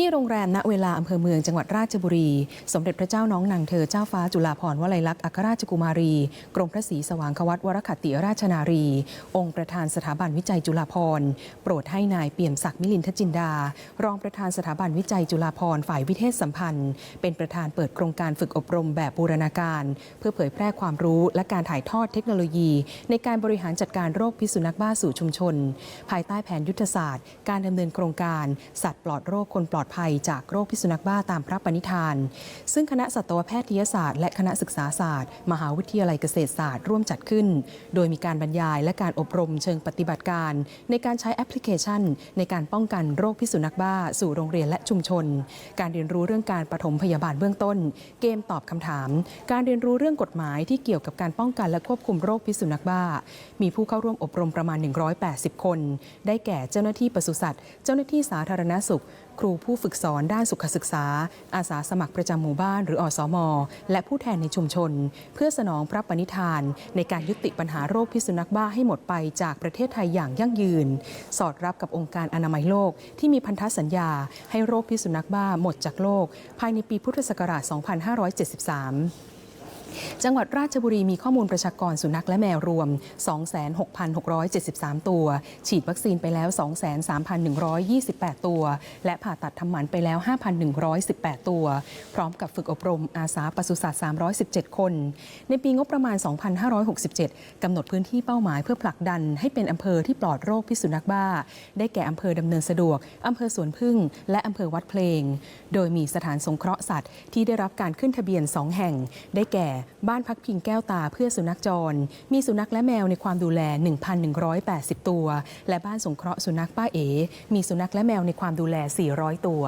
ที่โรงแรมณเวลาอำเภอเมืองจังหวัดราชบุรี สมเด็จพระเจ้าน้องนางเธอเจ้าฟ้าจุฬาภรณ์วลัยลักษณ์อัครราชกุมารี กรมพระศรีสว่างควัตวรคติราชนารี องค์ประธานสถาบันวิจัยจุฬาภรณ์โปรดให้นายเปี่ยมศักดิ์มิลินทจินดา รองประธานสถาบันวิจัยจุฬาภรณ์ฝ่ายวิเทศสัมพันธ์ เป็นประธานเปิดโครงการฝึกอบรมแบบบูรณาการ เพื่อเผยแพร่ความรู้และการถ่ายทอดเทคโนโลยี ในการบริหารจัดการโรคพิษสุนัขบ้าสู่ชุมชน ภายใต้แผนยุทธศาสตร์ การดำเนินโครงการสัตว์ปลอดโรคคนปลอดภัยจากโรคพิษสุนัขบ้าตามพระปณิธาน ซึ่งคณะสัตวแพทยศาสตร์ และคณะศึกษาศาสตร์ มหาวิทยาลัยเกษตรศาสตร์ร่วมจัดขึ้น โดยมีการบรรยายและการอบรมเชิงปฏิบัติการ ในการใช้แอปพลิเคชัน ในการป้องกันโรคพิษสุนัขบ้า สู่โรงเรียนและชุมชน การเรียนรู้เรื่องการปฐมพยาบาลเบื้องต้น เกมตอบคำถาม การเรียนรู้เรื่องกฎหมายที่เกี่ยวกับการป้องกันและควบคุมโรคพิษสุนัขบ้า มีผู้เข้าร่วมอบรมประมาณ 180 คน ได้แก่เจ้าหน้าที่ปศุสัตว์ เจ้าหน้าที่สาธารณสุข ครูผู้ฝึกสอนด้านสุขศึกษา อาสาสมัครประจำหมู่บ้านหรืออสม และผู้แทนในชุมชน เพื่อสนองพระปณิธาน ในการยุติปัญหาโรคพิษสุนัขบ้าให้หมดไปจากประเทศไทยอย่างยั่งยืน สอดรับกับองค์การอนามัยโลกที่มีพันธสัญญา ให้โรคพิษสุนัขบ้าหมดจากโลก ภายในปีพุทธศักราช 2573 จังหวัดราชบุรีมีข้อมูลประชากรสุนัขและแมวรวม 26,673 ตัว ฉีดวัคซีนไปแล้ว 23,128 ตัว และผ่าตัดทำหมันไปแล้ว 5,118 ตัว พร้อมกับฝึกอบรมอาสาปศุสัตว์ 317 คน ในปีงบประมาณ 2567 กำหนดพื้นที่เป้าหมายเพื่อผลักดันให้เป็นอำเภอที่ปลอดโรคพิษสุนัขบ้า ได้แก่อำเภอดำเนินสะดวกอำเภอสวนพึ่ง และอำเภอวัดเพลง โดยมีสถานสงเคราะห์สัตว์ที่ได้รับการขึ้นทะเบียน 2 แห่ง ได้แก่บ้านพักพิงแก้วตาเพื่อสุนัขจร มีสุนัขและแมวในความดูแล 1,180 ตัว และบ้านสงเคราะห์สุนัขป้าเอมีสุนัขและแมวในความดูแล 400 ตัว